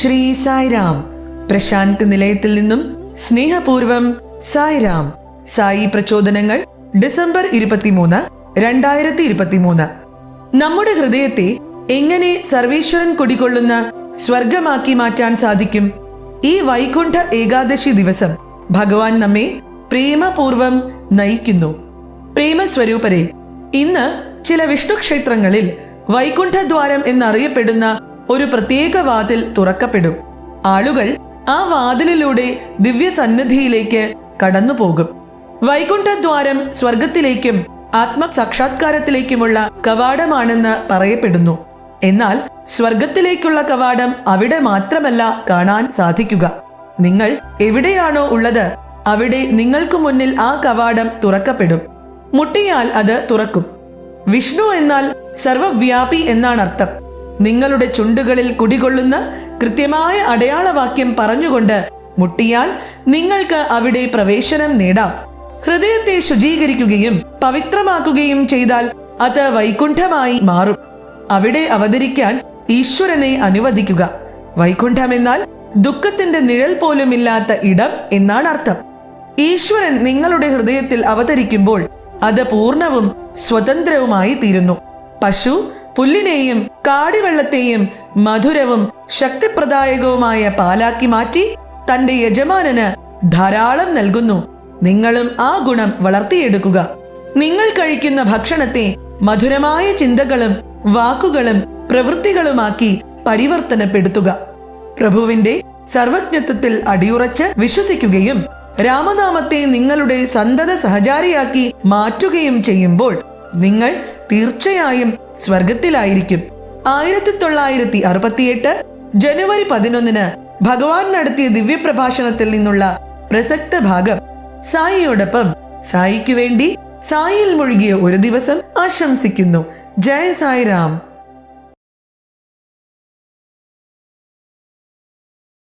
ശ്രീ സായിരാം. പ്രശാന്ത് നിലയത്തിൽ നിന്നും സ്നേഹപൂർവം സായിരാം. സായി പ്രചോദനങ്ങൾ ഡിസംബർ ഇരുപത്തിമൂന്ന് രണ്ടായിരത്തി ഇരുപത്തിമൂന്ന് നമ്മുടെ ഹൃദയത്തെ എങ്ങനെ സർവേശ്വരൻ കുടികൊള്ളുന്ന സ്വർഗമാക്കി മാറ്റാൻ സാധിക്കും? ഈ വൈകുണ്ഠ ഏകാദശി ദിവസം ഭഗവാൻ നമ്മെ പ്രേമപൂർവം നയിക്കുന്നു. പ്രേമസ്വരൂപരെ ഇന്ന് ചില വിഷ്ണു ക്ഷേത്രങ്ങളിൽ വൈകുണ്ഠദ്വാരം എന്നറിയപ്പെടുന്ന ഒരു പ്രത്യേക വാതിൽ തുറക്കപ്പെടും. ആളുകൾ ആ വാതിലിലൂടെ ദിവ്യസന്നിധിയിലേക്ക് കടന്നു പോകും വൈകുണ്ഠദ്വാരം സ്വർഗത്തിലേക്കും ആത്മസാക്ഷാത്കാരത്തിലേക്കുമുള്ള കവാടമാണെന്ന് പറയപ്പെടുന്നു. എന്നാൽ സ്വർഗത്തിലേക്കുള്ള കവാടം അവിടെ മാത്രമല്ല കാണാൻ സാധിക്കുക. നിങ്ങൾ എവിടെയാണോ ഉള്ളത് അവിടെ നിങ്ങൾക്കു മുന്നിൽ ആ കവാടം തുറക്കപ്പെടും. മുട്ടിയാൽ അത് തുറക്കും. വിഷ്ണു എന്നാൽ സർവവ്യാപി എന്നാണ് അർത്ഥം നിങ്ങളുടെ ചുണ്ടുകളിൽ കുടികൊള്ളുന്ന കൃത്യമായ അടയാളവാക്യം പറഞ്ഞുകൊണ്ട് മുട്ടിയാൽ നിങ്ങൾക്ക് അവിടെ പ്രവേശനം നേടാം. ഹൃദയത്തെ ശുചീകരിക്കുകയും പവിത്രമാക്കുകയും ചെയ്താൽ അത് വൈകുണ്ഠമായി മാറും. അവിടെ അവതരിക്കാൻ ഈശ്വരനെ അനുവദിക്കുക. വൈകുണ്ഠം എന്നാൽ ദുഃഖത്തിന്റെ നിഴൽ പോലുമില്ലാത്ത ഇടം എന്നാണ് അർത്ഥം. ഈശ്വരൻ നിങ്ങളുടെ ഹൃദയത്തിൽ അവതരിക്കുമ്പോൾ അത് പൂർണവും സ്വതന്ത്രവുമായി തീരുന്നു പശു പുല്ലിനെയും കാടിവെള്ളത്തെയും മധുരവും ശക്തിപ്രദായകവുമായ പാലാക്കി മാറ്റി തന്റെ യജമാനന് ധാരാളം നൽകുന്നു. നിങ്ങളും ആ ഗുണം വളർത്തിയെടുക്കുക. നിങ്ങൾ കഴിക്കുന്ന ഭക്ഷണത്തെ മധുരമായ ചിന്തകളും വാക്കുകളും പ്രവൃത്തികളുമാക്കി പരിവർത്തനപ്പെടുത്തുക. പ്രഭുവിന്റെ സർവജ്ഞത്വത്തിൽ അടിയുറച്ച് വിശ്വസിക്കുകയും രാമനാമത്തെ നിങ്ങളുടെ സന്തത സഹചാരിയാക്കി മാറ്റുകയും ചെയ്യുമ്പോൾ നിങ്ങൾ തീർച്ചയായും സ്വർഗത്തിലായിരിക്കും. ആയിരത്തി തൊള്ളായിരത്തി അറുപത്തിയെട്ട് ജനുവരി പതിനൊന്നിന് ഭഗവാൻ നടത്തിയ ദിവ്യപ്രഭാഷണത്തിൽ നിന്നുള്ള പ്രസക്ത ഭാഗം. സായിയോടൊപ്പം സായിക്ക് വേണ്ടി സായിയിൽ മുഴുകിയ ഒരു ദിവസം ആശംസിക്കുന്നു. ജയ സായിരാം.